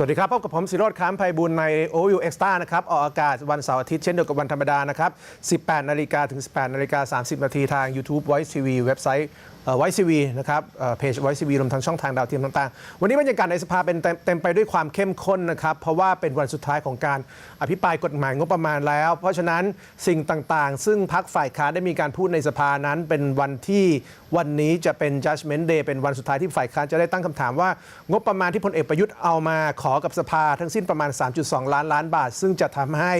สวัสดีครับพบกับผมสิโรดค้ามไพบุญใน OU Extra นะครับ ออกอากาศวันเสาร์อาทิตย์เช่นเดียวกับวันธรรมดานะครับ 18 นาฬิกาถึง 18 นาฬิกา 30 นาทีทาง YouTube Voice TV เว็บไซต์ ไวซีวีนะครับเพจไวซีวีรวมทั้งช่องทางดาวเทียมต่างๆ วันนี้บรรยากาศในสภาเป็นเต็มไปด้วยความเข้มข้นนะครับ เพราะว่าเป็นวันสุดท้ายของการอภิปรายกฎหมายงบประมาณแล้ว เพราะฉะนั้นสิ่งต่างๆ ซึ่งพักฝ่ายค้านได้มีการพูดในสภานั้น เป็นวันที่วันนี้จะเป็น judgment day เป็นวันสุดท้ายที่ฝ่ายค้านจะได้ตั้งคำถามว่า งบประมาณที่พลเอกประยุทธ์เอามาขอกับสภาทั้งสิ้นประมาณ 3.2 ล้านล้านบาท ซึ่งจะทำให้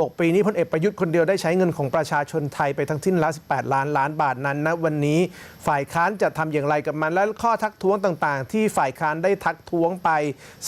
6 ปีนี้พลเอกประยุทธ์คนเดียวได้ใช้เงินของประชาชนไทยไปทั้งสิ้นละ18 ล้านล้านบาทนั้นนะวันนี้ฝ่ายค้านจะทำอย่างไรกับมัน และข้อทักท้วงต่างๆ ที่ฝ่ายค้านได้ทักท้วงไป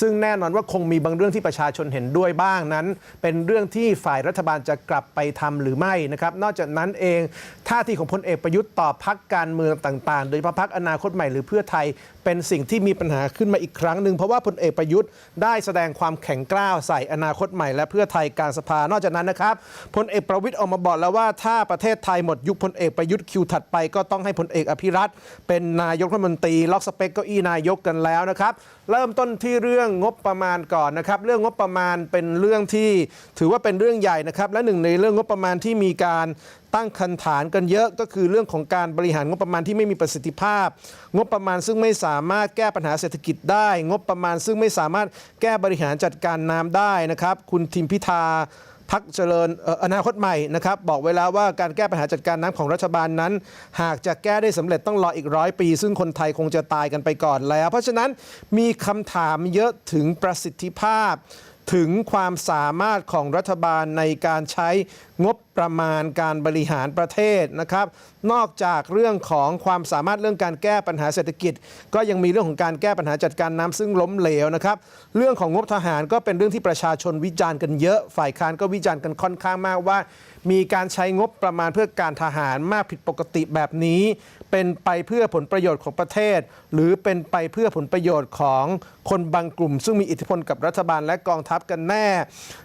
ซึ่งแน่นอนว่าคงมีบางเรื่องที่ประชาชนเห็นด้วยบ้างนั้น เป็นเรื่องที่ฝ่ายรัฐบาลจะกลับไปทำหรือไม่นะครับนอกจากนั้นเองท่าทีของพลเอกประยุทธ์ต่อพักการเมืองต่างๆ โดยเฉพาะพักอนาคตใหม่หรือเพื่อไทยเป็นสิ่งที่มีปัญหาขึ้นมาอีกครั้งหนึ่งเพราะว่าพลเอกประยุทธ์ได้แสดงความแข็งกร้าวใส่อนาคตใหม่และเพื่อไทยการสภานอกจากนั้นนะครับพลเอกประวิทย์ออกมาบอกแล้วว่าถ้าประเทศไทยหมดยุคพลเอกประยุทธ์คิวถัดไป ก็ต้องให้พลเอกอภิรัตเป็นนายกรัฐมนตรีล็อกสเปกเก้าอี้นายกกันแล้วนะครับเริ่มต้นที่เรื่องงบประมาณก่อนนะครับเรื่องงบประมาณเป็นเรื่องที่ถือว่าเป็นเรื่องใหญ่นะครับและหนึ่งในเรื่องงบประมาณที่มีการตั้งคันฐานกันเยอะก็คือเรื่องของการบริหารงบประมาณที่ไม่มีประสิทธิภาพ งบประมาณซึ่งไม่สามารถแก้ปัญหาเศรษฐกิจได้ งบประมาณซึ่งไม่สามารถแก้บริหารจัดการน้ำได้นะครับ คุณทิมพิธา พักเจริญอออนาคตใหม่นะครับบอกไว้แล้วว่าการแก้ปัญหาจัดการน้ำของรัฐบาลนั้น หากจะแก้ได้สำเร็จต้องรออีกร้อยปี ซึ่งคนไทยคงจะตายกันไปก่อนแล้ว เพราะฉะนั้นมีคำถามเยอะถึงประสิทธิภาพ ถึงความสามารถของรัฐบาลในการใช้งบประมาณการบริหารประเทศนะครับ นอกจากเรื่องของความสามารถเรื่องการแก้ปัญหาเศรษฐกิจ ก็ยังมีเรื่องของการแก้ปัญหาจัดการน้ำซึ่งล้มเหลวนะครับ เรื่องของงบทหารก็เป็นเรื่องที่ประชาชนวิจารณ์กันเยอะ ฝ่ายค้านก็วิจารณ์กันค่อนข้างมากว่า มีการใช้งบประมาณเพื่อการทหารมากผิดปกติแบบนี้ เป็นไปเพื่อผลประโยชน์ของประเทศ หรือเป็นไปเพื่อผลประโยชน์ของคนบางกลุ่ม ซึ่งมีอิทธิพลกับรัฐบาลและกองทัพกันแน่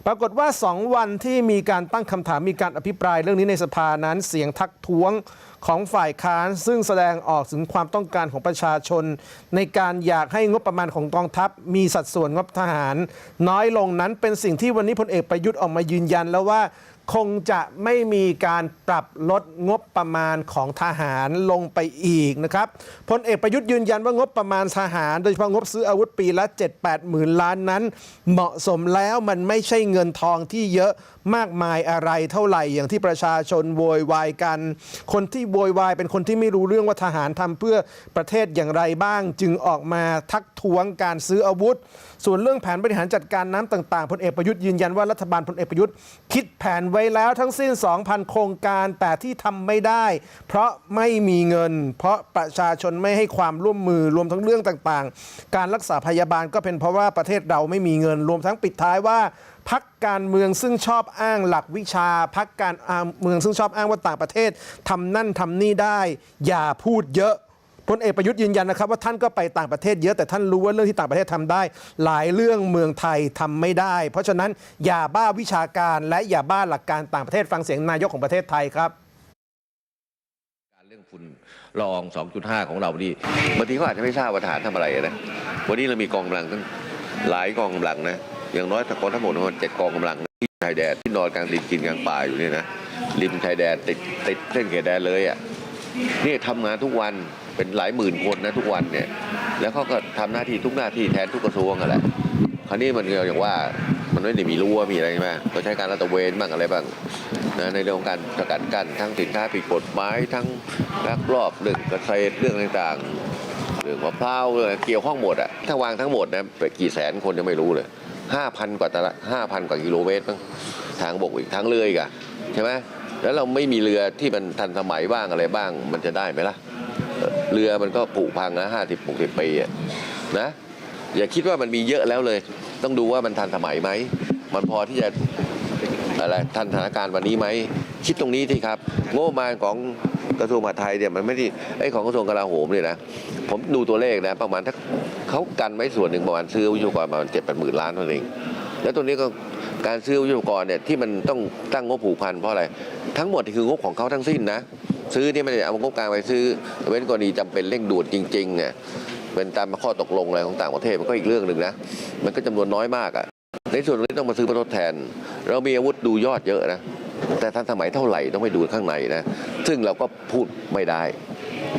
ปรากฏว่า 2 วันที่มีการตั้งคำถามมีการอภิปรายเรื่องนี้ในสภานั้นเสียงทักท้วงของฝ่ายค้านซึ่งแสดงออกถึงความต้องการของประชาชน ในการอยากให้งบประมาณของกองทัพ มีสัดส่วนงบทหาร น้อยลงนั้นเป็นสิ่งที่วันนี้พลเอกประยุทธ์ออกมายืนยันแล้วว่า คงจะไม่มีการปรับลดงบประมาณของทหารลงไปอีกนะครับพลเอกประยุทธ์ยืนยันว่างบประมาณทหาร โดยเฉพาะงบซื้ออาวุธปีละ 7-8หมื่นล้านนั้น เหมาะสมแล้วมันไม่ใช่เงินทองที่เยอะมากมายอะไรเท่าไหร่อย่างที่ประชาชนโวยวายกัน คนที่โวยวายเป็นคนที่ไม่รู้เรื่องว่าทหารทำเพื่อประเทศอย่างไรบ้าง จึงออกมาทักท้วงการซื้ออาวุธส่วนเรื่องแผนบริหารจัดการน้ำต่างๆพลเอกประยุทธ์ยืนยันว่ารัฐบาลพลเอกประยุทธ์ คิดแผนไว้แล้วทั้งสิ้น 2,000 โครงการแต่ที่ทำไม่ได้ เพราะไม่มีเงิน เพราะประชาชนไม่ให้ความร่วมมือรวมทั้งเรื่องต่างๆ การรักษาพยาบาลก็เป็นเพราะว่าประเทศเราไม่มีเงิน รวมทั้งปิดท้ายว่าพักการเมืองซึ่งชอบอ้างหลักวิชาพักการเมืองซึ่งชอบอ้างว่าต่างประเทศทำนั่นทำนี่ได้ อย่าพูดเยอะ พลเอกประยุทธ์ยืนยันนะครับว่าท่านก็ไปต่างประเทศเยอะแต่ท่านรู้ว่าเรื่องที่ต่างประเทศทำได้ หลายเรื่องเมืองไทยทำไม่ได้ เพราะฉะนั้นอย่าบ้าวิชาการและอย่าบ้าหลักการต่างประเทศฟังเสียงนายกของประเทศไทยครับเรื่องฝุ่นละออง 2.5 ของเรานี่บางทีเขาอาจจะไม่ทราบว่าทหารทำอะไรนะ วันนี้เรามีกองกำลังตั้งหลายกองกำลังนะ อย่างน้อยตะกอนทั้งหมดมันเจ็ดกองกำลังที่ชายแดนที่นอนกลางดินกินกลางป่าอยู่เนี่ยนะริมชายแดนติดติดเส้นเขตแดนเลยอะนี่ทำงานทุกวัน เป็นหลายหมื่นคนนะทุกวันเนี่ย แล้วเขาก็ทำหน้าที่ทุกหน้าที่แทนทุกกระทรวงอะแหละคราวนี้มันอย่างว่ามันไม่ได้มีรั้วมีอะไรใช่ไหมก็ใช้การรัตะเวนบ้างอะไรบ้างนะในเรื่องของการสกัดกั้นทั้งสินค้าผิดกฎหมายทั้งลักลอบเรื่องเกษตรเรื่องต่างๆเรื่องมะพร้าวเรื่องอะไรเกี่ยวข้องหมดอะถ้าวางทั้งหมดนะไปกี่แสนคนยังไม่รู้เลยห้าพันกว่าตารางห้าพันกว่ากิโลเมตรมั้งทางบกอีกทางเรืออีกอะใช่ไหมแล้วเราไม่มีเรือที่มันทันสมัยบ้างอะไรบ้าง มันจะได้ไหมล่ะ เรือมันก็ผุพังนะห้าสิบหกสิบปีนะอย่าคิดว่ามันมีเยอะแล้วเลย ต้องดูว่ามันทันสมัยไหม มันพอที่จะอะไรทันสถานการณ์วันนี้ไหม คิดตรงนี้ที่ครับงบประมาณของกระทรวงมหาดไทยเนี่ยมันไม่ได้ไอ้ของกระทรวงกลาโหมเนี่ยนะผมดูตัวเลขนะประมาณถ้าเขากันไว้ส่วนหนึ่งประมาณซื้อวิทยุกรประมาณเจ็ดแปดหมื่นล้านเท่านั้นเองแล้วตัวนี้ก็การซื้อวิทยุกรเนี่ยที่มันต้องตั้งงบผูกพันเพราะอะไร ทั้งหมดคืองบของเขาทั้งสิ้นนะ ซื้อที่ไม่ได้เอางบกลางไปซื้อ เว้นกรณีจำเป็นเร่งด่วนจริงๆเนี่ยเป็นตามข้อตกลงอะไรของต่างประเทศมันก็อีกเรื่องหนึ่งนะมันก็จำนวนน้อยมากอะในส่วนนี้ต้องมาซื้อมาทดแทน เรามีอาวุธดูยอดเยอะนะแต่ทันสมัยเท่าไหร่ต้องไปดูข้างในนะซึ่งเราก็พูดไม่ได้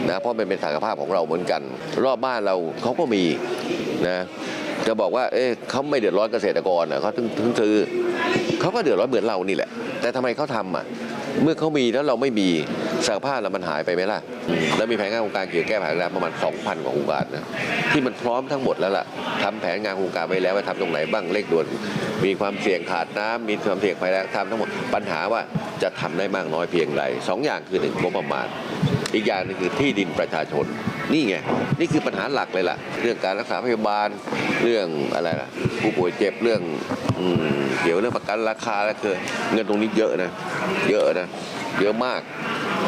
นะเพราะมันเป็นศักยภาพของเราเหมือนกัน รอบบ้านเราเขาก็มีนะจะบอกว่า เอ๊ะเขาไม่เดือดร้อนเกษตรกรนะเขาถึงถึงซื้อเขาก็เดือดร้อนเหมือนเรานี่แหละ แต่ทำไมเขาทำอะ เมื่อเขามีแล้วเราไม่มีสักภาพเรามันหายไปไหมล่ะ แล้วมีแผนงานโครงการเกี่ยวกับแก้ปัญหาแล้วประมาณ 2,000 กว่าโครงการนะที่มันพร้อมทั้งหมดแล้วล่ะทำแผนงานโครงการไว้แล้วว่าทำตรงไหนบ้างเลขด่วน มีความเสี่ยงขาดน้ำมีความเสี่ยงภัยแล้วทำทั้งหมดปัญหาว่าจะทำได้มากน้อยเพียงไรสองอย่างคือหนึ่งงบประมาณ อีกอย่างนึงคือที่ดินประชาชน นี่ไงนี่คือปัญหาหลักเลยล่ะ เรื่องการรักษาพยาบาลเรื่องอะไรล่ะผู้ป่วยเจ็บเรื่องอเกี่ยวเรื่องประกันราคาแล้วคือเงินตรงนี้เยอะนะเยอะนะเยอะมาก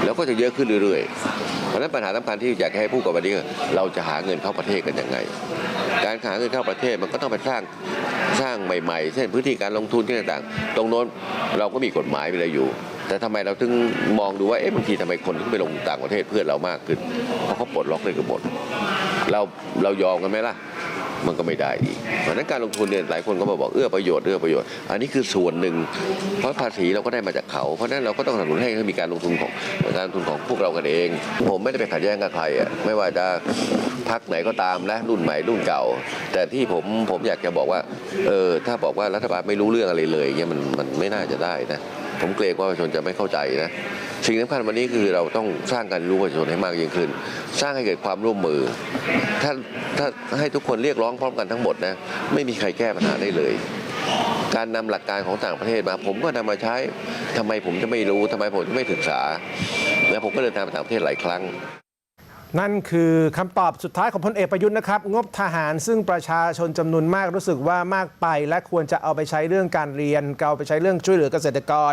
แล้วก็จะเยอะขึ้นเรื่อยๆเพราะนั้นปัญหาสำคัญที่อยากให้พูดกับวันนี้เราจะหาเงินเข้าประเทศกันยังไง การหาเงินเข้าประเทศมันก็ต้องไปสร้างสร้างใหม่ๆ เช่นพื้นที่การลงทุนที่ต่างๆ ตรงโน้นเราก็มีกฎหมายไปเลยอยู่ แต่ทำไมเราถึงมองดูว่าเอ๊ะบางทีทำไมคนถึงไปลงต่างประเทศเพื่อนเรามากขึ้นเพราะเขาปลดล็อกเลยกันหมดเราเรายอมกันไหมล่ะมันก็ไม่ได้อีกเพราะนั้นการลงทุนเนี่ยหลายคนก็มาบอกเอื้อประโยชน์เอื้อประโยชน์ อันนี้คือส่วนหนึ่ง เพราะภาษีเราก็ได้มาจากเขา เพราะนั้นเราก็ต้องสนับสนุนให้ให้มีการลงทุนของการลงทุนของพวกเรากันเอง ผมไม่ได้ไปขัดแย้งกับใครอะไม่ว่าจะพักไหนก็ตามนะรุ่นใหม่รุ่นเก่า แต่ที่ผมผมอยากจะบอกว่าเออถ้าบอกว่ารัฐบาลไม่รู้เรื่องอะไรเลยเนี่ยมันมันไม่น่าจะได้นะ ผมเกรงว่าประชาชนจะไม่เข้าใจนะสิ่งสำคัญวันนี้คือเราต้องสร้างการรู้ประชาชนให้มากยิ่งขึ้น สร้างให้เกิดความร่วมมือ ถ้าถ้าให้ทุกคนเรียกร้องพร้อมกันทั้งหมดนะไม่มีใครแก้ปัญหาได้เลย การนำหลักการของต่างประเทศมา ผมก็นำมาใช้ทำไมผมจะไม่รู้ทำไมผมจะไม่ศึกษาแล้วผมก็เดินทางไปต่างประเทศหลายครั้ง นั่นคือคำตอบสุดท้ายของพลเอกประยุทธ์นะครับ งบทหารซึ่งประชาชนจำนวนมากรู้สึกว่ามากไป และควรจะเอาไปใช้เรื่องการเรียนเอาไปใช้เรื่องช่วยเหลือเกษตรกร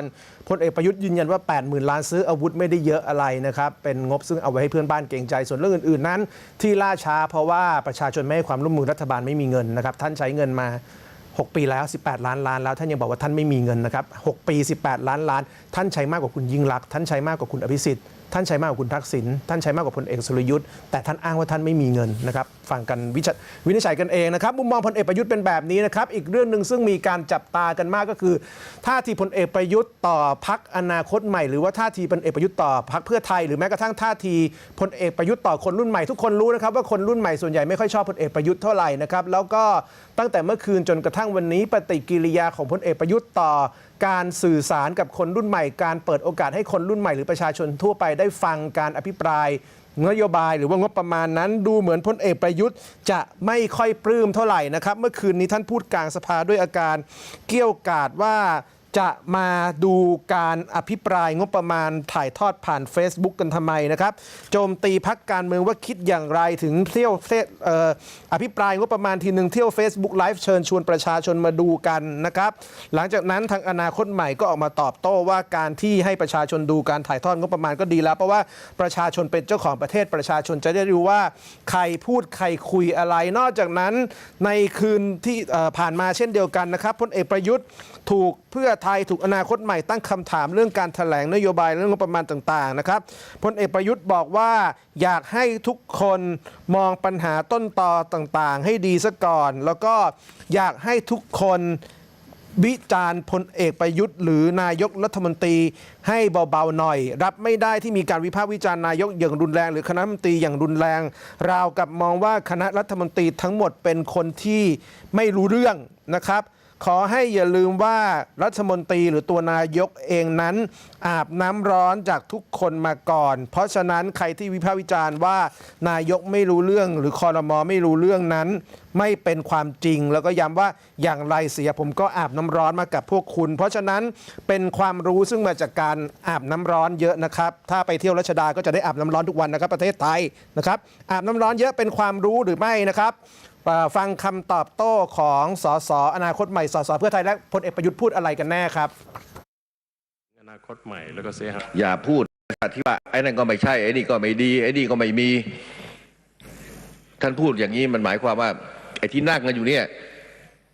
พลเอกประยุทธ์ยืนยันว่า 80,000 ล้านซื้ออาวุธไม่ได้เยอะอะไรนะครับ เป็นงบซึ่งเอาไว้ให้เพื่อนบ้านเกรงใจส่วนเรื่องอื่น ๆ นั้น ที่ล่าช้าเพราะว่าประชาชนไม่ให้ความร่วมมือรัฐบาลไม่มีเงินนะครับท่านใช้เงินมา 6 ปีแล้ว 18 ล้านล้านแล้วท่านยังบอกว่าท่านไม่มีเงินนะครับ6ปี 18 ล้านล้าน ท่านใช้มากกว่าคุณยิ่งรักษณ์ท่านใช้มากกว่าคุณอภิสิทธิ์ ท่านใช้มากกว่าคุณทักษิณท่านใช้มากกว่าพลเอกสุรยุทธ์แต่ท่านอ้างว่าท่านไม่มีเงินนะครับฟังกันวิจวินิจฉัยกันเองนะครับมุมมองพลเอกประยุทธ์เป็นแบบนี้นะครับอีกเรื่องหนึ่งซึ่งมีการจับตากันมากก็คือท่าทีพลเอกประยุทธ์ต่อพักอนาคตใหม่ หรือว่าท่าทีพลเอกประยุทธ์ต่อพักเพื่อไทย หรือแม้กระทั่งท่าทีพลเอกประยุทธ์ต่อคนรุ่นใหม่ทุกคนรู้นะครับว่าคนรุ่นใหม่ส่วนใหญ่ไม่ค่อยชอบพลเอกประยุทธ์เท่าไหร่นะครับแล้วก็ตั้งแต่เมื่อคืนจนกระทั่งวันนี้ปฏิกิริยาของพลเอกประยุทธ์ต่อ การสื่อสารกับคนรุ่นใหม่ การเปิดโอกาสให้คนรุ่นใหม่หรือประชาชนทั่วไปได้ฟังการอภิปรายนโยบายหรือว่างบประมาณนั้นดูเหมือนพลเอกประยุทธ์ จะไม่ค่อยปลื้มเท่าไหร่นะครับ เมื่อคืนนี้ท่านพูดกลางสภาด้วยอาการเกี้ยวกาดว่า จะมาดูการอภิปรายงบประมาณถ่ายทอดผ่าน Facebook กันทำไมนะครับ โจมตีพักการเมืองว่าคิดอย่างไรถึงเที่ยวเฟซเอ่ออภิปรายงบประมาณทีหนึ่งเที่ยว Facebook ไลฟ์เชิญชวนประชาชนมาดูกันนะครับ หลังจากนั้นทางอนาคตใหม่ก็ออกมาตอบโต้ว่าการที่ให้ประชาชนดูการถ่ายทอดงบประมาณก็ดีแล้ว เพราะว่าประชาชนเป็นเจ้าของประเทศประชาชนจะได้รู้ว่าใครพูดใครคุยอะไร นอกจากนั้นในคืนที่ผ่านมาเช่นเดียวกันนะครับพลเอกประยุทธ์ ถูกเพื่อไทยถูกอนาคตใหม่ตั้งคำถามเรื่องการแถลงนโยบายเรื่องงบประมาณต่างๆนะครับพลเอกประยุทธ์บอกว่าอยากให้ทุกคนมองปัญหาต้นตอต่างๆ ให้ดีซะก่อน แล้วก็อยากให้ทุกคนวิจารณ์พลเอกประยุทธ์หรือนายกรัฐมนตรีให้เบาๆหน่อย รับไม่ได้ที่มีการวิพากษ์วิจารณ์นายกอย่างรุนแรง หรือคณะรัฐมนตรีอย่างรุนแรง ราวกับมองว่าคณะรัฐมนตรีทั้งหมดเป็นคนที่ไม่รู้เรื่องนะครับ ขอให้อย่าลืมว่ารัฐมนตรีหรือตัวนายกเองนั้น อาบน้ำร้อนจากทุกคนมาก่อน เพราะฉะนั้นใครที่วิพากษ์วิจารณ์ว่า นายกไม่รู้เรื่อง หรือคอรมอไม่รู้เรื่องนั้น ไม่เป็นความจริง แล้วก็ย้ำว่าอย่างไรเสียผมก็อาบน้ำร้อนมากับพวกคุณ เพราะฉะนั้นเป็นความรู้ซึ่งมาจากการอาบน้ำร้อนเยอะนะครับ ถ้าไปเที่ยวรัชดาก็จะได้อาบน้ำร้อนทุกวันนะครับ ประเทศไทยนะครับอาบน้ำร้อนเยอะเป็นความรู้หรือไม่นะครับ ฟังคำตอบโต้ของสสอนาคตใหม่สสเพื่อไทยและพลเอกประยุทธ์พูดอะไรกันแน่ครับอนาคตใหม่แล้วก็เสียหายอย่าพูดที่ว่าไอ้นั่นก็ไม่ใช่ไอ้นี่ก็ไม่ดีไอ้นี่ก็ไม่มี ท่านพูดอย่างนี้มันหมายความว่า ไอ้ที่นั่งกันอยู่เนี่ย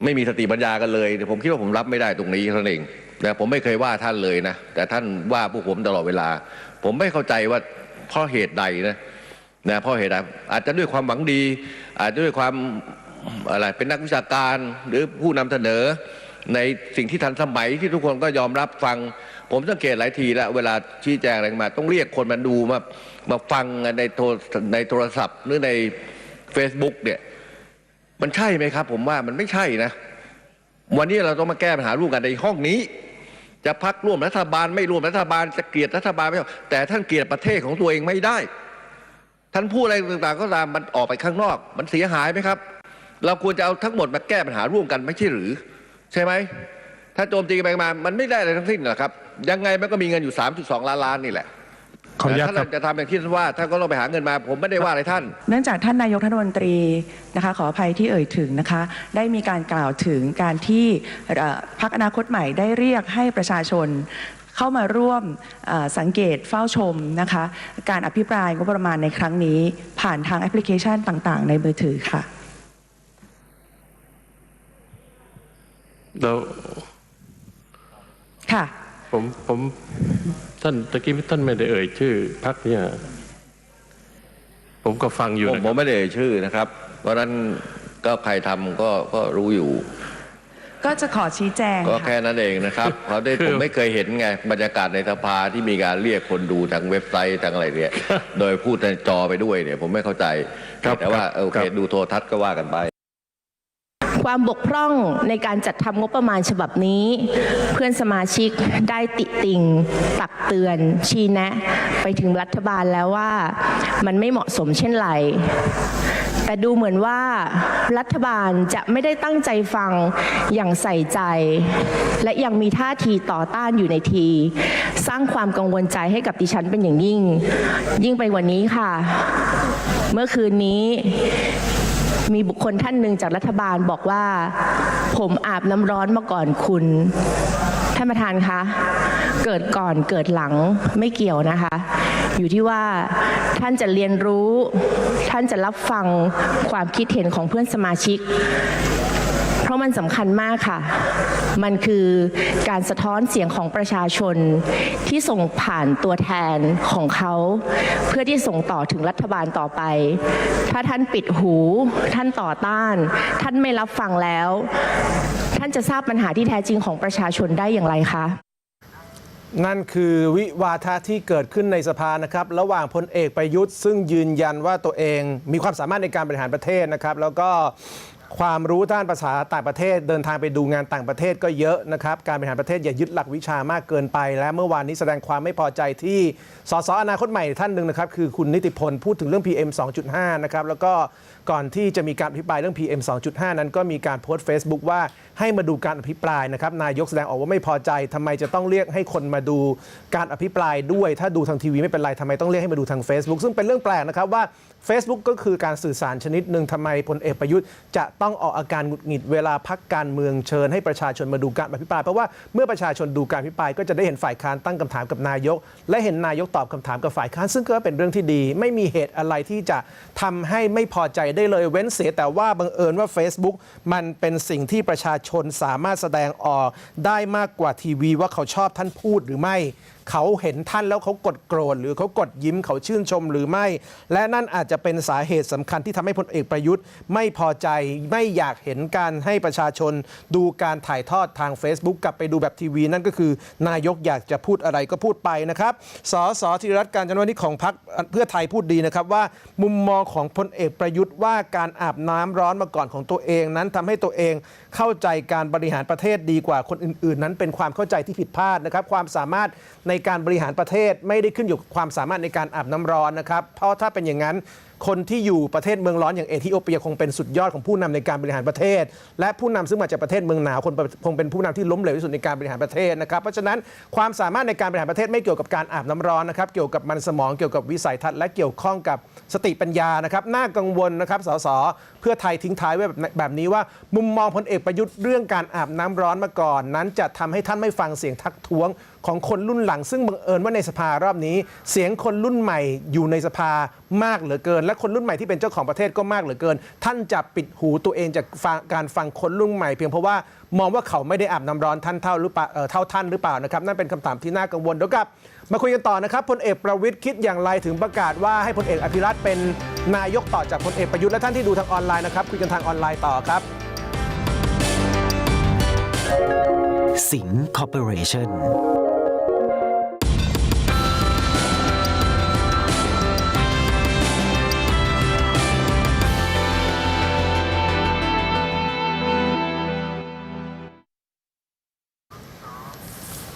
ไม่มีสติปัญญากันเลยผมคิดว่าผมรับไม่ได้ตรงนี้เท่านั้นเองนะผมไม่เคยว่าท่านเลยนะแต่ท่านว่าพวกผมตลอดเวลา ผมไม่เข้าใจว่าเพราะเหตุใดนะ นะเพราะเหตุใดอาจจะด้วยความหวังดี อาจจะด้วยความอะไรเป็นนักวิชาการหรือผู้นำเสนอในสิ่งที่ทันสมัยที่ทุกคนก็ยอมรับฟัง ผมสังเกตหลายทีแล้วเวลาชี้แจงอะไรมา ต้องเรียกคนมาดูมามาฟังในโทรในโทรศัพท์หรือใน Facebook เนี่ยมันใช่ไหมครับ ผมว่ามันไม่ใช่นะ วันนี้เราต้องมาแก้ปัญหาร่วมกันในห้องนี้ จะพักร่วมรัฐบาลไม่ร่วมรัฐบาลจะเกลียดรัฐบาลไม่เอาแต่ท่านเกลียดประเทศของตัวเองไม่ได้ ท่านพูดอะไรต่างๆ ก็ตามมันออกไปข้างนอก มันเสียหายไหมครับ เราควรจะเอาทั้งหมดมาแก้ปัญหาร่วมกันไม่ใช่หรือ ใช่ไหมถ้าโจมตีกันไปมา มันไม่ได้อะไรทั้งสิ้นหรอกครับ ยังไงมันก็มีเงินอยู่ 3.2 ล้านล้านนี่แหละขออนุญาตถ้าครัเราบจะทำอย่างที่ท่านว่าท่านก็ต้องไปหาเงินมา ผมไม่ได้ว่าอะไรท่าน เนื่องจากท่านนายกรัฐมนตรีนะคะ ขออภัยที่เอ่ยถึงนะคะ ได้มีการกล่าวถึงการที่เอ่อพรรคอนาคตใหม่ได้เรียกให้ประชาชน เข้ามาร่วมเอ่อสังเกตเฝ้าชมนะคะการอภิปรายงบประมาณในครั้งนี้ ผ่านทางแอปพลิเคชันต่าง ๆ ในมือถือค่ะแล้วค่ะผมผมท่านตะกี้ท่านไม่ได้เอ่ยชื่อพักเนี่ยผมก็ฟังอยู่ผมนะผครัมบไม่ได้เอ่ยชื่อนะครับ เพราะฉะนั้นก็ใครทำก็ก็รู้อยู่ ก็จะขอชี้แจงก็ค่ะ แค่นั้นเองนะครับเพราะได้ผมไม่เคยเห็นไงบรรยากาศในสภาที่มีการเรียกคนดูทางเว็บไซต์ทางอะไรเนี่ย โดยพูดในจอไปด้วยเนี่ย ผมไม่เข้าใจ ครับแต่ว่าครับโอเคครับ ดูโทรทัศน์ก็ว่ากันไป ความบกพร่องในการจัดทำงบประมาณฉบับนี้ เพื่อนสมาชิกได้ติติงตักเตือน ชี้แนะ ไปถึงรัฐบาลแล้วว่า มันไม่เหมาะสมเช่นไร แต่ดูเหมือนว่ารัฐบาลจะไม่ได้ตั้งใจฟังอย่างใส่ใจ และยังมีท่าทีต่อต้านอยู่ในที สร้างความกังวลใจให้กับดิฉันเป็นอย่างยิ่ง ยิ่งไปกว่านี้ค่ะ เมื่อคืนนี้มีบุคคลท่านหนึ่งจากรัฐบาลบอกว่า ผมอาบน้ำร้อนมาก่อนคุณ ท่านประธานคะ เกิดก่อนเกิดหลังไม่เกี่ยวนะคะ อยู่ที่ว่าท่านจะเรียนรู้ ท่านจะรับฟังความคิดเห็นของเพื่อนสมาชิก เพราะมันสำคัญมากค่ะ มันคือการสะท้อนเสียงของประชาชนที่ส่งผ่านตัวแทนของเขา เพื่อที่ส่งต่อถึงรัฐบาลต่อไป ถ้าท่านปิดหู ท่านต่อต้าน ท่านไม่รับฟังแล้ว ท่านจะทราบปัญหาที่แท้จริงของประชาชนได้อย่างไรคะ นั่นคือวิวาทะที่เกิดขึ้นในสภานะครับ ระหว่างพลเอกประยุทธ์ ซึ่งยืนยันว่าตัวเองมีความสามารถในการบริหารประเทศนะครับ แล้วก็ความรู้ด้านภาษาต่างประเทศ เดินทางไปดูงานต่างประเทศก็เยอะนะครับ การบริหารประเทศอย่ายึดหลักวิชามากเกินไป และเมื่อวานนี้แสดงความไม่พอใจที่สสอนาคตใหม่ท่านหนึ่งนะครับ คือคุณนิติพลพูดถึงเรื่อง PM 2.5 นะครับแล้วก็ก่อนที่จะมีการอภิปรายเรื่อง PM 2.5 นั้นก็มีการโพสต์ Facebook ว่า ให้มาดูการอภิปรายนะครับนายกแสดงออกว่าไม่พอใจทำไมจะต้องเรียกให้คนมาดูการอภิปรายด้วย ถ้าดูทางทีวีไม่เป็นไรทำไมต้องเรียกให้มาดูทาง Facebook ซึ่งเป็นเรื่องแปลกนะครับว่า Facebook ก็คือการสื่อสารชนิดหนึ่งทำไมพลเอกประยุทธ์จะต้องออกอาการหงุดหงิดเวลาพักการเมืองเชิญให้ประชาชนมาดูการอภิปรายเพราะว่าเมื่อประชาชนดูการอภิปรายก็จะได้เห็นฝ่ายค้านตั้งคำถามกับนายก และเห็นนายกตอบคำถามกับฝ่ายค้านซึ่งก็เป็นเรื่องที่ดี ไม่มีเหตุอะไรที่จะทำให้ไม่พอใจได้เลยเว้นเสียแต่ว่าบังเอิญว่า Facebook มันเป็นสิ่งที่ประชาชนชนสามารถแสดงออกได้มากกว่าทีวีว่าเขาชอบท่านพูดหรือไม่ เขาเห็นท่านแล้วเขากดโกรธหรือเขากดยิ้มเขาชื่นชมหรือไม่ และนั่นอาจจะเป็นสาเหตุสำคัญที่ทำให้พลเอกประยุทธ์ ไม่พอใจไม่อยากเห็นการให้ประชาชน ดูการถ่ายทอดทาง Facebook กลับไปดูแบบทีวี นั่นก็คือนายกอยากจะพูดอะไรก็พูดไปนะครับสสธีรรัตน์การจนวนิชของพรรคเพื่อไทยพูดดีนะครับว่า มุมมองของพลเอกประยุทธ์ว่าการอาบน้ำร้อนมาก่อนของตัวเองนั้นทำให้ตัวเองเข้าใจการบริหารประเทศดีกว่าคนอื่น ๆ นั้นเป็นความเข้าใจที่ผิดพลาดนะครับความสามารถในในการบริหารประเทศไม่ได้ขึ้นอยู่กับความสามารถในการอาบน้ำร้อนนะครับ เพราะถ้าเป็นอย่างนั้นคนที่อยู่ประเทศเมืองร้อนอย่างเอธิโอเปียคงเป็นสุดยอดของผู้นำในการบริหารประเทศ และผู้นำซึ่งมาจากประเทศเมืองหนาวคนคงเป็นผู้นำที่ล้มเหลวที่สุดในการบริหารประเทศนะครับเพราะฉะนั้นความสามารถในการบริหารประเทศไม่เกี่ยวกับการอาบน้ำร้อนนะครับเกี่ยวกับมันสมองเกี่ยวกับวิสัยทัศน์และเกี่ยวข้องกับสติปัญญานะครับน่ากังวลนะครับสสเพื่อไทยทิ้งท้ายไว้แบบแบบนี้ว่า มุมมองพลเอกประยุทธ์เรื่องการอาบน้ำร้อนมาก่อน นั้นจะทำให้ท่านไม่ฟังเสียงทักท้วงของคนรุ่นหลัง ซึ่งบังเอิญว่าในสภารอบนี้ เสียงคนรุ่นใหม่อยู่ในสภามากเหลือเกินและคนรุ่นใหม่ที่เป็นเจ้าของประเทศก็มากเหลือเกิน ท่านจะปิดหูตัวเองจากฟังการฟังคนรุ่นใหม่เพียงเพราะว่ามองว่าเขาไม่ได้อาบน้ำร้อนท่านเท่าหรือเปล่าเอ่อเท่าท่านหรือเปล่านะครับนั่นเป็นคำถามที่น่ากังวลเดี๋ยวกลับ มาคุยกันต่อนะครับพลเอกประวิทย์คิดอย่างไรถึงประกาศว่าให้พลเอกอภิรัตน์เป็นนายกต่อจากพลเอกประยุทธ์และท่านที่ดูทางออนไลน์นะครับคุยกันทางออนไลน์ต่อครับ สิงห์คอร์ปอเรชั่น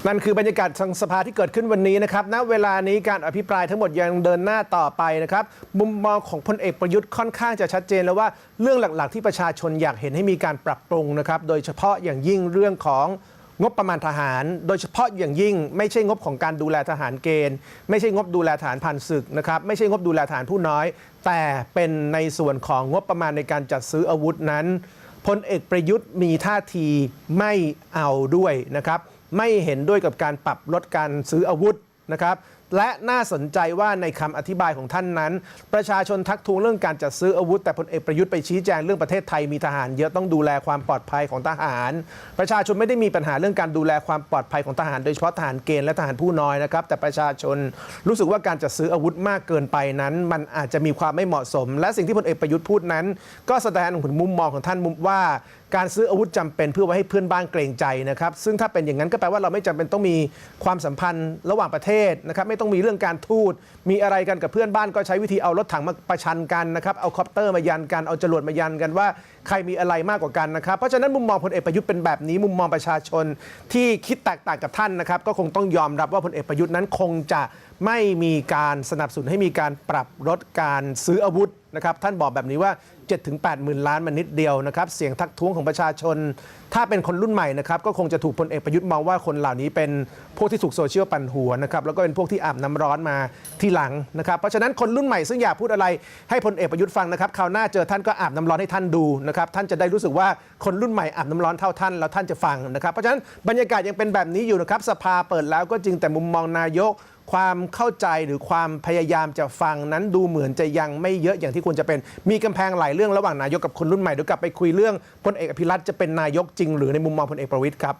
นั่นคือบรรยากาศทางสภาที่เกิดขึ้นวันนี้นะครับ ณ เวลานี้การอภิปรายทั้งหมดยังเดินหน้าต่อไปนะครับ มุมมองของพลเอกประยุทธ์ค่อนข้างจะชัดเจนแล้วว่าเรื่องหลักๆ ที่ประชาชนอยากเห็นให้มีการปรับปรุงนะครับ โดยเฉพาะอย่างยิ่งเรื่องของงบประมาณทหาร โดยเฉพาะอย่างยิ่ง ไม่ใช่งบของการดูแลทหารเกณฑ์ ไม่ใช่งบดูแลทหารผ่านศึกนะครับ ไม่ใช่งบดูแลทหารผู้น้อย แต่เป็นในส่วนของงบประมาณในการจัดซื้ออาวุธนั้นพลเอกประยุทธ์มีท่าทีไม่เอาด้วยนะครับ ไม่เห็นด้วยกับการปรับลดการซื้ออาวุธนะครับและน่าสนใจว่าในคำอธิบายของท่านนั้น ประชาชนทักท้วงเรื่องการจัดซื้ออาวุธ แต่พลเอกประยุทธ์ไปชี้แจงเรื่องประเทศไทยมีทหารเยอะต้องดูแลความปลอดภัยของทหาร ประชาชนไม่ได้มีปัญหาเรื่องการดูแลความปลอดภัยของทหาร โดยเฉพาะทหารเกณฑ์และทหารผู้น้อยนะครับแต่ประชาชนรู้สึกว่าการจัดซื้ออาวุธมากเกินไปนั้น มันอาจจะมีความไม่เหมาะสม และสิ่งที่พลเอกประยุทธ์พูดนั้น ก็แสดงถึงมุมมองของท่านมุมว่า การซื้ออาวุธจำเป็นเพื่อไว้ให้เพื่อนบ้านเกรงใจนะครับ ซึ่งถ้าเป็นอย่างนั้นก็แปลว่าเราไม่จำเป็นต้องมีความสัมพันธ์ระหว่างประเทศนะครับ ไม่ต้องมีเรื่องการทูต มีอะไรกันกับเพื่อนบ้านก็ใช้วิธีเอารถถังมาประชันกันนะครับ เอาคอปเตอร์มายันกัน เอาจรวดมายันกันว่าใครมีอะไรมากกว่ากันนะครับ เพราะฉะนั้นมุมมองพลเอกประยุทธ์เป็นแบบนี้ มุมมองประชาชนที่คิดแตกต่างกับท่านนะครับ ก็คงต้องยอมรับว่าพลเอกประยุทธ์นั้นคงจะไม่มีการสนับสนุนให้มีการปรับลดการซื้ออาวุธนะครับ ท่านบอกแบบนี้ว่า 7ถึง8หมื่นล้านมันนิดเดียวนะครับ เสียงทักท้วงของประชาชน ถ้าเป็นคนรุ่นใหม่นะครับก็คงจะถูกพลเอกประยุทธ์มองว่าคนเหล่านี้เป็นพวกที่ถูกโซเชียลปั่นหัวนะครับแล้วก็เป็นพวกที่อาบน้ำร้อนมาที่หลังนะครับเพราะฉะนั้นคนรุ่นใหม่ซึ่งอยากพูดอะไรให้พลเอกประยุทธ์ฟังนะครับคราวหน้าเจอท่านก็อาบน้ำร้อนให้ท่านดูนะครับท่านจะได้รู้สึกว่าคนรุ่นใหม่อาบน้ำร้อนเท่าท่านแล้วท่านจะฟังนะครับเพราะฉะนั้นบรรยากาศยังเป็นแบบนี้อยู่นะครับสภาเปิดแล้วก็จริงแต่มุมมองนายก ความเข้าใจหรือความพยายามจะฟังนั้นดูเหมือนจะยังไม่เยอะอย่างที่ควรจะเป็น มีกำแพงหลายเรื่องระหว่างนายกกับคนรุ่นใหม่เดี๋ยวกลับไปคุยเรื่องพลเอกอภิรัตจะเป็นนายกจริง หรือในมุมมองพลเอกประวิตยครับ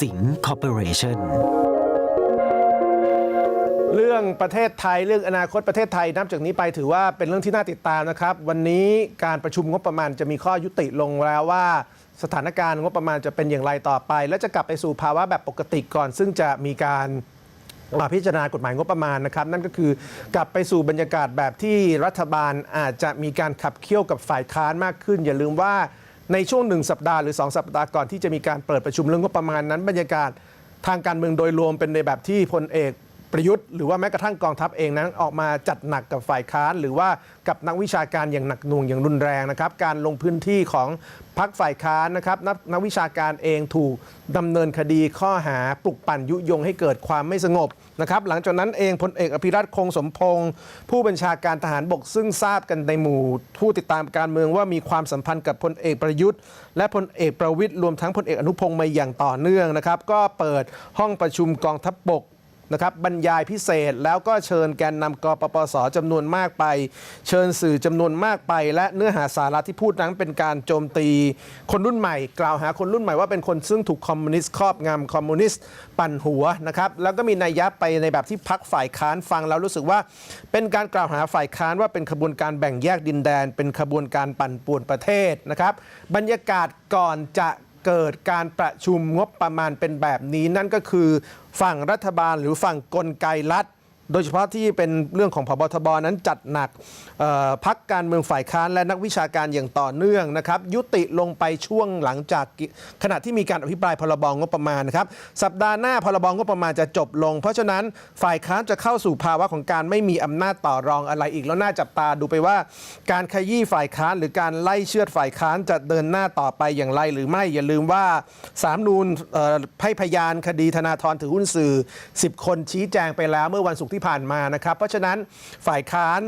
สิงห์คอร์ปอเรชั่น เรื่องประเทศไทยเรื่องอนาคตประเทศไทยนับจากนี้ไปถือว่าเป็นเรื่องที่น่าติดตามนะครับ วันนี้การประชุมงบประมาณจะมีข้อยุติลงแล้วว่า สถานการณ์งบประมาณจะเป็นอย่างไรต่อไป และจะกลับไปสู่ภาวะแบบปกติก่อน ซึ่งจะมีการมาพิจารณากฎหมายงบประมาณนะครับ นั่นก็คือกลับไปสู่บรรยากาศแบบที่รัฐบาลอาจจะมีการขับเคี่ยวกับฝ่ายค้านมากขึ้น อย่าลืมว่าในช่วงหนึ่งสัปดาห์หรือ 2 สัปดาห์ก่อนที่จะมีการเปิดประชุมเรื่องงบประมาณนั้นบรรยากาศทางการเมืองโดยรวมเป็นในแบบที่พลเอก ประยุทธ์หรือว่าแม้กระทั่งกองทัพเองนั้นออกมาจัดหนักกับฝ่ายค้าน หรือว่ากับนักวิชาการอย่างหนักหน่วงอย่างรุนแรงนะครับการลงพื้นที่ของพรรคฝ่ายค้านนะครับนักนักวิชาการเองถูกดำเนินคดีข้อหาปลุกปั่นยุยงให้เกิดความไม่สงบนะครับหลังจากนั้นเองพลเอกอภิรัตคงสมพงศ์ผู้บัญชาการทหารบกซึ่งทราบกันในหมู่ ผู้ติดตามการเมืองว่ามีความสัมพันธ์กับพลเอกประยุทธ์ และพลเอกประวิตยรวมทั้งพลเอกอนุพงศ์มาอย่างต่อเนื่องนะครับก็เปิดห้องประชุมกองทัพบก นะครับบรรยายพิเศษแล้วก็เชิญแกนนำกปปสจำนวนมากไป เชิญสื่อจำนวนมากไป และเนื้อหาสาระที่พูดนั้นเป็นการโจมตี คนรุ่นใหม่ กล่าวหาคนรุ่นใหม่ว่าเป็นคนซึ่งถูกคอมมิวนิสต์ครอบงำคอมมิวนิสต์ปั่นหัวนะครับแล้วก็มีนัยยะไปในแบบที่พักฝ่ายค้านฟังแล้วรู้สึกว่า เป็นการกล่าวหาฝ่ายค้านว่าเป็นขบวนการแบ่งแยกดินแดน เป็นขบวนการปั่นป่วนประเทศนะครับบรรยากาศก่อนจะ เกิดการประชุมงบประมาณเป็นแบบนี้ นั่นก็คือฝั่งรัฐบาลหรือฝั่งกลไกรัฐ โดยเฉพาะที่เป็นเรื่องของพบทบนั้นจัดหนักพักการเมืองฝ่ายค้านและนักวิชาการอย่างต่อเนื่องนะครับ ยุติลงไปช่วงหลังจากขณะที่มีการอภิปรายพรบงบประมาณนะครับ สัปดาห์หน้าพรบงบประมาณจะจบลง เพราะฉะนั้นฝ่ายค้านจะเข้าสู่ภาวะของการไม่มีอำนาจต่อรองอะไรอีกแล้วน่าจับตาดูไปว่า การขยี้ฝ่ายค้านหรือการไล่เชือดฝ่ายค้านจะเดินหน้าต่อไปอย่างไรหรือไม่อย่าลืมว่าสามนูนให้พยานคดีธนาธรถือหุ้นสื่อ 10 คนชี้แจงไปแล้วเมื่อวันศุกร์ที่ผ่านมานะครับ เพราะฉะนั้นฝ่ายค้าน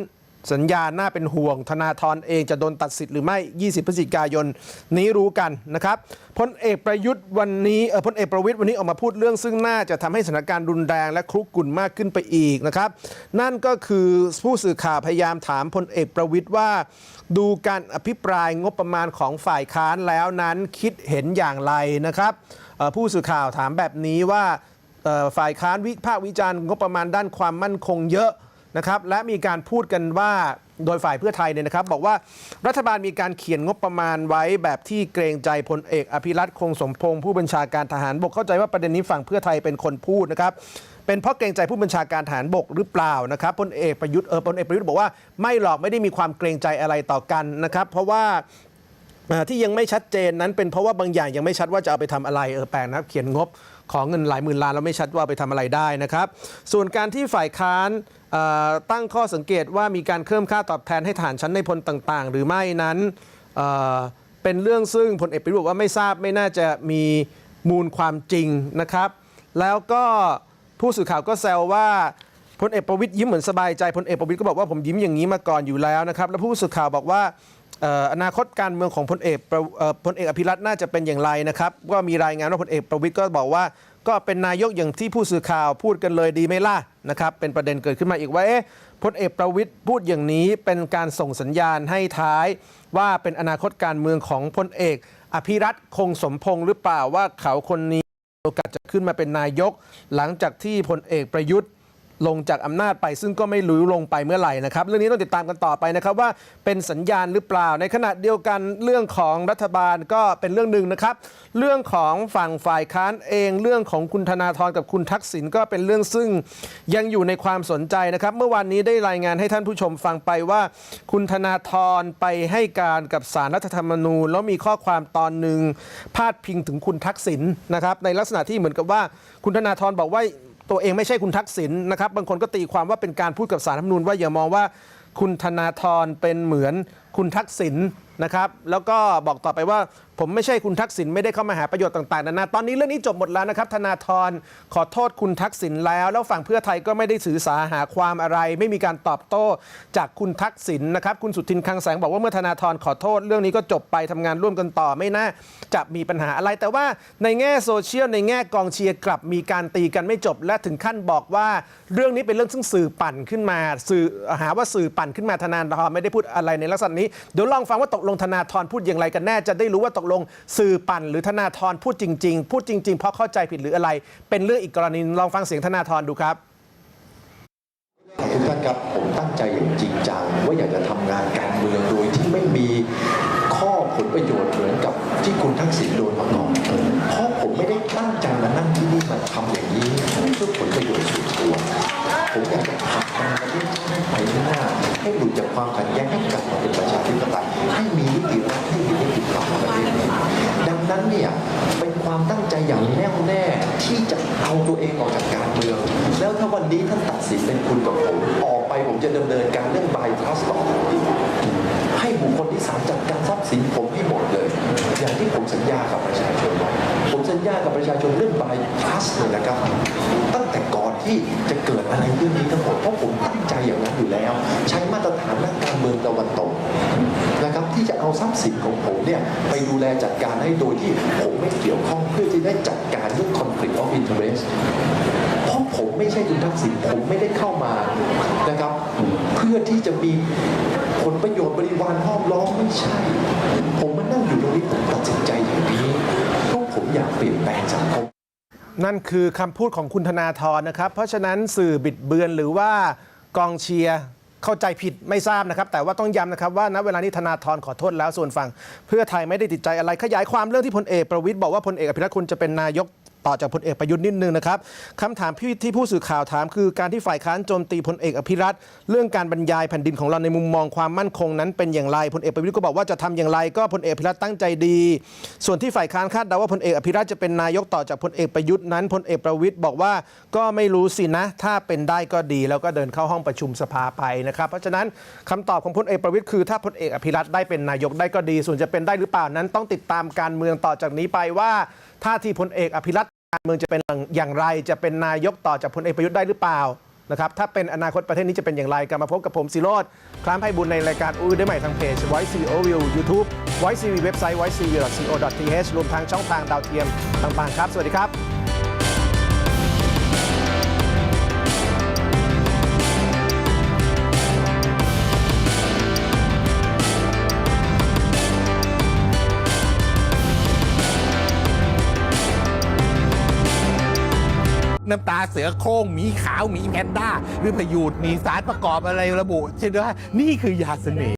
สัญญาณน่าเป็นห่วง ธนาธรเองจะโดนตัดสิทธิ์หรือไม่ 20 พฤศจิกายนนี้รู้กันนะครับพลเอกประยุทธ์วันนี้เออพลเอกประวิตยวันนี้ออกมาพูดเรื่อง ซึ่งน่าจะทำให้สถานการณ์รุนแรงและครุกรุ่นมากขึ้นไปอีกนะครับ นั่นก็คือผู้สื่อข่าวพยายามถามพลเอกประวิตยว่า ดูการอภิปรายงบประมาณของฝ่ายค้านแล้วนั้นคิดเห็นอย่างไรนะครับผู้สื่อข่าวถามแบบนี้ว่า ฝ่ายค้านวิพากษ์วิจารณ์งบประมาณด้านความมั่นคงเยอะนะครับและมีการพูดกันว่าโดยฝ่ายเพื่อไทยเนี่ยนะครับ บอกว่ารัฐบาลมีการเขียนงบประมาณไว้แบบที่เกรงใจพลเอกอภิรัตคงสมพงศ์ผู้บัญชาการทหารบกเข้าใจว่าประเด็นนี้ฝั่งเพื่อไทยเป็นคนพูดนะครับเป็นเพราะเกรงใจผู้บัญชาการทหารบกหรือเปล่านะครับพลเอกประยุทธ์เออพลเอกประยุทธ์บอกว่าไม่หรอกไม่ได้มีความเกรงใจอะไรต่อกันนะครับเพราะว่าที่ยังไม่ชัดเจนนั้นเป็นเพราะว่าบางอย่างยังไม่ชัดว่าจะเอาไปทำอะไรเออแปลกนะครับเขียนงบ ของเงินหลายหมื่นล้านแล้วไม่ชัดว่าไปทำอะไรได้นะครับ ส่วนการที่ฝ่ายค้านตั้งข้อสังเกตว่ามีการเพิ่มค่าตอบแทนให้ฐานชั้นในพลต่าง ๆ หรือไม่นั้นเเป็นเรื่องซึ่งพลเอกประยุทธ์บอกว่าไม่ทราบไม่น่าจะมีมูลความจริงนะครับ แล้วก็ผู้สื่อข่าวก็แซวว่าพลเอกประวิตยยิ้มเหมือนสบายใจพลเอกประวิตยก็บอกว่าผมยิ้มอย่างนี้มาก่อนอยู่แล้วนะครับ แล้วผู้สื่อข่าวบอกว่า อนาคตการเมืองของพลเอกพลเอกอภิรัตน่าจะเป็นอย่างไรนะครับ ก็มีรายงานว่าพลเอกประวิตยก็บอกว่า ก็เป็นนายกอย่างที่ผู้สื่อข่าวพูดกันเลยดีไหมล่ะนะครับ เป็นประเด็นเกิดขึ้นมาอีกว่าเอ๊ะพลเอกประวิตยพูดอย่างนี้เป็นการส่งสัญญาณให้ท้าย ว่าเป็นอนาคตการเมืองของพลเอก อภิรัตคงสมพงษ์หรือเปล่าว่าเขาคนนี้โอกาสจะขึ้นมาเป็นนายก หลังจากที่พลเอกประยุทธ์ ลงจากอำนาจไปซึ่งก็ไม่รู้ลงไปเมื่อไหร่นะครับ เรื่องนี้ต้องติดตามกันต่อไปนะครับว่าเป็นสัญญาณหรือเปล่า ในขณะเดียวกันเรื่องของรัฐบาลก็เป็นเรื่องหนึ่งนะครับ เรื่องของฝั่งฝ่ายค้านเองเรื่องของคุณธนาธรกับคุณทักษิณก็เป็นเรื่องซึ่งยังอยู่ในความสนใจนะครับ เมื่อวานนี้ได้รายงานให้ท่านผู้ชมฟังไปว่า คุณธนาธรไปให้การกับสารรัฐธรรมนูญ แล้วมีข้อความตอนหนึ่งพาดพิงถึงคุณทักษิณนะครับในลักษณะที่เหมือนกับว่าคุณธนาธรบอกว่า ตัวเองไม่ใช่คุณทักษิณนะครับ บางคนก็ตีความว่าเป็นการพูดกับสารรัฐธรรมนูญว่าอย่ามองว่าคุณธนาธรเป็นเหมือนคุณทักษิณ นะครับแล้วก็บอกต่อไปว่าผมไม่ใช่คุณทักษิณไม่ได้เข้ามาหาประโยชน์ต่างๆนานาตอนนี้เรื่องนี้จบหมดแล้วนะครับธนาธรขอโทษคุณทักษิณแล้ว แล้วฝั่งเพื่อไทยก็ไม่ได้สื่อสารหาความอะไร ไม่มีการตอบโต้จากคุณทักษิณนะครับคุณสุทินคลังแสงบอกว่าเมื่อธนาธรขอโทษ เรื่องนี้ก็จบไปทำงานร่วมกันต่อไม่น่าจะมีปัญหาอะไร แต่ว่าในแง่โซเชียลในแง่กองเชียร์กลับมีการตีกันไม่จบ และถึงขั้นบอกว่า เรื่องนี้เป็นเรื่องซึ่งสื่อปั่นขึ้นมา สื่อหาว่าสื่อปั่นขึ้นมาธนาธรไม่ได้พูดอะไรในลักษณะนี้เดี๋ยวลองฟังว่าตกลงธนาธรพูดอย่างไรกันแน่จะได้รู้ว่าตกลงสื่อปั่นหรือธนาธรพูดจริง ๆ พูดจริง ๆ เพราะเข้าใจผิดหรืออะไร เป็นเรื่องอีกกรณีลองฟังเสียงธนาธรดูครับทุกท่านครับผมตั้งใจอย่างจริงจังว่าอยากจะทำงานการเมืองโดยที่ไม่มีข้อผลประโยชน์เหมือนกับที่คุณทักษิณโดนมาก่อนเพราะผมไม่ได้ตั้งใจมานั่งที่นี่มาทำอย่างนี้เพื่อผลประโยชน์ส่วนตัวผมอยากจะผลักดันประเทศไปข้างหน้าให้หลุดจากความขัดแย้งให้กลับมาเป็นประชา ธิปไตยให้มีนิติรัฐให้มีนิติธรรมประเทศนี้ดังนั้นเนี่ยเป็นความตั้งใจอย่างแน่วแน่ที่จะเอาตัวเองออกจากการเมือง แล้วถ้าวันนี้ท่านตัดสินเป็นคุณกับผมออกไปผมจะดำเนินการเรื่องบายทรัสต่อให้บุคคลที่สามจัดการทรัพย์สินผมให้หมดเลย อย่างที่ผมสัญญากับประชาชนไว้ผมสัญญากับประชาชนเรื่องบายทัสเลยนะครับ ตั้งแต่ก่อน ที่จะเกิดอะไรเรื่องนี้ทั้งหมดเพราะผมตั้งใจอย่างนั้นอยู่แล้ว ใช้มาตรฐานนักการเมืองตะวันตกนะครับที่จะเอาทรัพย์สินของผมเนี่ยไปดูแลจัดการให้โดยที่ผมไม่เกี่ยวข้องเพื่อที่ได้จัดการเรื่อง conflict of interest เพราะผมไม่ใช่คุณทักษิณผมไม่ได้เข้ามานะครับ เพื่อที่จะมีผลประโยชน์บริวารห้อมล้อมไม่ใช่ ผมมานั่งอยู่ตรงนี้ผมตัดสินใจอย่างนี้เพราะผมอยากเปลี่ยนแปลงสังคม นั่นคือคำพูดของคุณธนาธรนะครับ เพราะฉะนั้นสื่อบิดเบือนหรือว่ากองเชียร์เข้าใจผิดไม่ทราบนะครับ แต่ว่าต้องย้ำนะครับว่าณเวลานี้ธนาธรขอโทษแล้วส่วนฝั่ง เพื่อไทยไม่ได้ติดใจอะไรขยายความเรื่องที่พลเอกประวิตยบอกว่าพลเอกอภิรัตคุณจะเป็นนายก ต่อจากพลเอกประยุทธ์นิดนึงนะครับคำถามที่ที่ผู้สื่อข่าวถามคือการที่ฝ่ายค้านโจมตีพลเอกอภิรัตเรื่องการบรรยายแผ่นดินของเราในมุมมองความมั่นคงนั้นเป็นอย่างไรพลเอกประวิตยก็บอกว่าจะทำอย่างไรก็พลเอกอภิรัตตั้งใจดี ส่วนที่ฝ่ายค้านคาดเดาว่าพลเอกอภิรัตจะเป็นนายกต่อจากพลเอกประยุทธ์นั้นพลเอกประวิตยบอกว่าก็ไม่รู้สินะ ถ้าเป็นได้ก็ดี แล้วก็เดินเข้าห้องประชุมสภาไปนะครับเพราะฉะนั้นคำตอบของพลเอกประวิตยคือถ้าพลเอกอภิรัตได้เป็นนายกได้ก็ดี ส่วนจะเป็นได้หรือเปล่านั้นต้องติดตามการเมืองต่อจากนี้ไปว่าท่าที่พลเอกอภิรัต การเมืองจะเป็นอย่างไร จะเป็นนายกต่อจากพลเอกประยุทธ์ได้หรือเปล่านะครับถ้าเป็นอนาคตประเทศนี้จะเป็นอย่างไรกลับมาพบกับผมซิโรดคล้ามไพบุญในรายการอุ้ยได้ใหม่ทางเพจ Voice CEO View YouTube Voice TV เว็บไซต์ voicetv.co.th รวมทั้งช่องทางดาวเทียมต่างๆครับ สวัสดีครับ น้ำตาเสือโคร่งหมีขาวหมีแพนด้าหรือพยูดมีสารประกอบอะไรระบุใช่ไหมว่านี่คือยาเสน่ห์